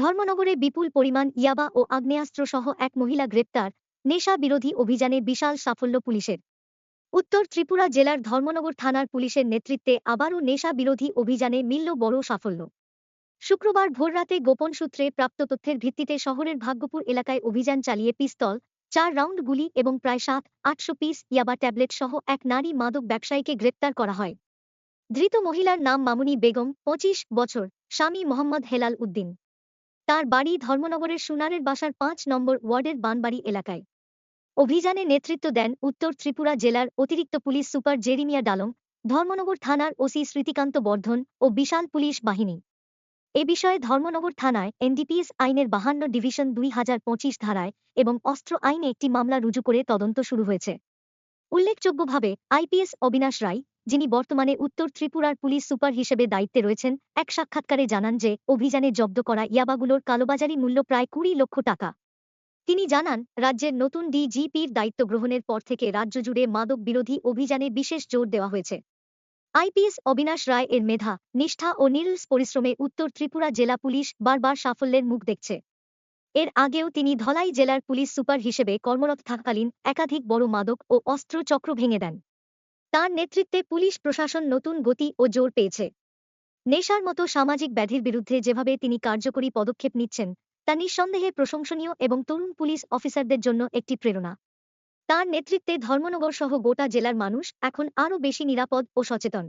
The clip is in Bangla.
ধর্মনগরে বিপুল পরিমাণ ইয়াবা ও আগ্নেয়াস্ত্রসহ এক মহিলা গ্রেপ্তার, নেশা বিরোধী অভিযানে বিশাল সাফল্য পুলিশের। উত্তর ত্রিপুরা জেলার ধর্মনগর থানার পুলিশের নেতৃত্বে আবারও নেশা বিরোধী অভিযানে মিলল বড় সাফল্য। শুক্রবার ভোররাতে গোপন সূত্রে প্রাপ্ত তথ্যের ভিত্তিতে শহরের ভাগ্যপুর এলাকায় অভিযান চালিয়ে পিস্তল, চার রাউন্ড গুলি এবং প্রায় সাত, আটশো পিস ইয়াবা ট্যাবলেট সহ এক নারী মাদক ব্যবসায়ীকে গ্রেপ্তার করা হয়। ধৃত মহিলার নাম মামুনি বেগম, পঁচিশ বছর, স্বামী মোহাম্মদ হেলাল উদ্দিন। তার বাড়ি ধর্মনগরের সুনারের বাসার পাঁচ নম্বর ওয়ার্ডের বানবাড়ি এলাকায়। অভিযানে নেতৃত্ব দেন উত্তর ত্রিপুরা জেলার অতিরিক্ত পুলিশ সুপার জেরিমিয়া ডালং, ধর্মনগর থানার ওসি স্মৃতিকান্ত বর্ধন ও বিশাল পুলিশ বাহিনী। এ বিষয়ে ধর্মনগর থানায় এনডিপিএস আইনের বাহান্ন ডিভিশন দুই হাজার পঁচিশ ধারায় এবং অস্ত্র আইনে একটি মামলা রুজু করে তদন্ত শুরু হয়েছে। উল্লেখযোগ্যভাবে আইপিএস অবিনাশ রায় যিনি বর্তমানে উত্তর ত্রিপুরার পুলিশ সুপার হিসেবে দায়িত্বে রয়েছেন, এক সাক্ষাৎকারে জানান যে, অভিযানে জব্দ করা ইয়াবাগুলোর কালোবাজারি মূল্য প্রায় কুড়ি লক্ষ টাকা। তিনি জানান, রাজ্যের নতুন ডিজিপির দায়িত্ব গ্রহণের পর থেকে রাজ্য জুড়ে মাদক বিরোধী অভিযানে বিশেষ জোর দেওয়া হয়েছে। আইপিএস অবিনাশ রায় এর মেধা, নিষ্ঠা ও নিরলস পরিশ্রমে উত্তর ত্রিপুরা জেলা পুলিশ বারবার সাফল্যের মুখ দেখছে। এর আগেও তিনি ধলাই জেলার পুলিশ সুপার হিসেবে কর্মরত থাকাকালীন একাধিক বড় মাদক ও অস্ত্র চক্র ভেঙে দেন। তার নেতৃত্বে পুলিশ, প্রশাসন নতুন গতি ও জোর পেয়েছে। নেশার মতো সামাজিক ব্যাধির বিরুদ্ধে যেভাবে তিনি কার্যকরী পদক্ষেপ নিচ্ছেন, তা নিঃসন্দেহে প্রশংসনীয় এবং তরুণ পুলিশ অফিসারদের জন্য একটি প্রেরণা। তার নেতৃত্বে ধর্মনগর সহ গোটা জেলার মানুষ এখন আরও বেশি নিরাপদ ও সচেতন।